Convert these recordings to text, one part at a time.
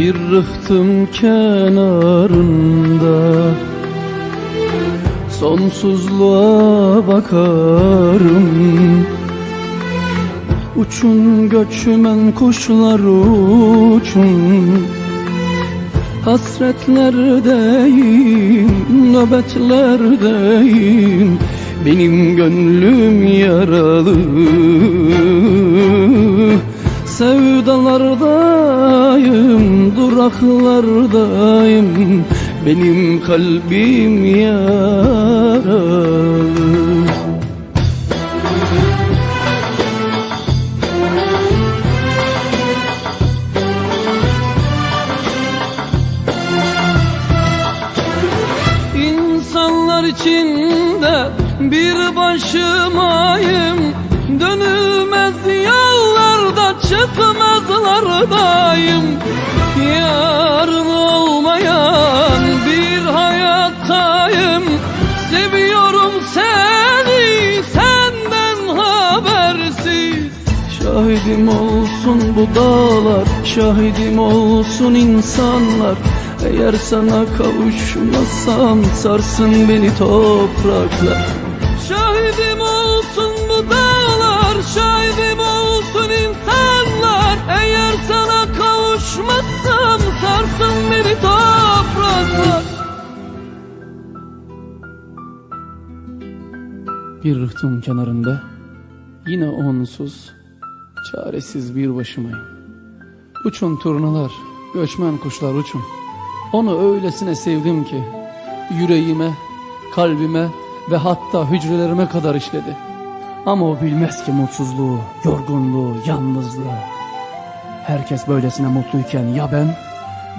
Bir rıhtım kenarında Sonsuzluğa bakarım. Uçun göçmen kuşlar uçun Hasretlerdeyim, nöbetlerdeyim Benim gönlüm yaralı Sevdalardayım, duraklardayım. Benim kalbim yaralı. İnsanlar içinde bir başımayım. Dönülmez yollarda çıkmazlardayım Yarın olmayan bir hayattayım. Seviyorum seni senden habersiz. Şahidim olsun bu dağlar Şahidim olsun insanlar. Eğer sana kavuşmasam Sarsın beni topraklar. Şahidim olsun bu dağlar Şahidim olsun insanlar Eğer sana kavuşmasam Sarsın beni topraklar Bir rıhtım kenarında Yine onsuz Çaresiz bir başımayım. Uçun turnalar Göçmen kuşlar uçun. Onu öylesine sevdim ki Yüreğime Kalbime Ve hatta hücrelerime kadar işledi Ama o bilmez ki mutsuzluğu Yorgunluğu Yalnızlığı. Herkes böylesine mutluyken ya ben?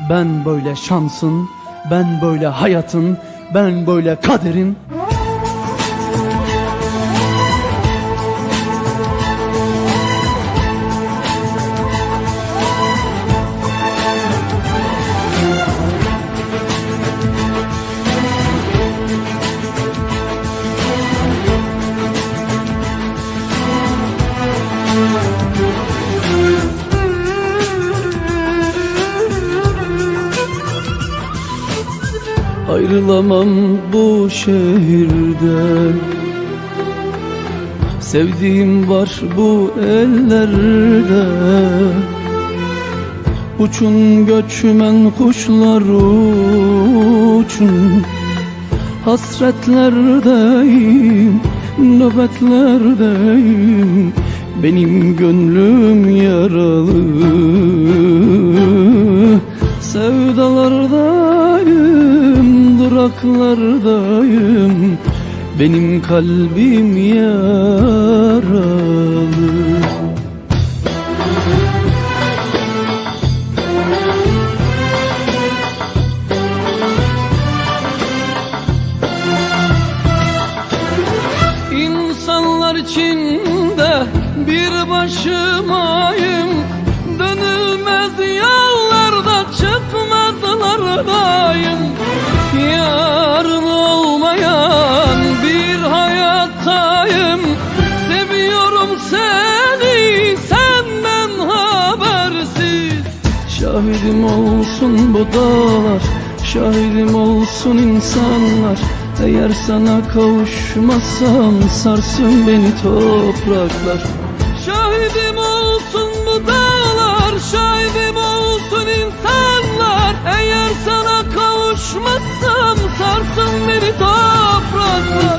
Ben böyle şansın Ben böyle hayatın Ben böyle kaderin Ayrılamam bu şehirden Sevdiğim var bu ellerde. Uçun göçmen kuşlar uçun. Hasretlerdeyim, nöbetlerdeyim. Benim gönlüm yaralı. Sevdalardayım, duraklardayım Benim kalbim yaralı. İnsanlar içinde bir başımayım. Dönülmez yollarda çıkmazlardayım Şahidim olsun bu dağlar Şahidim olsun insanlar. Eğer sana kavuşmasam Sarsın beni topraklar. Şahidim olsun bu dağlar Şahidim olsun insanlar. Eğer sana kavuşmasam Sarsın beni topraklar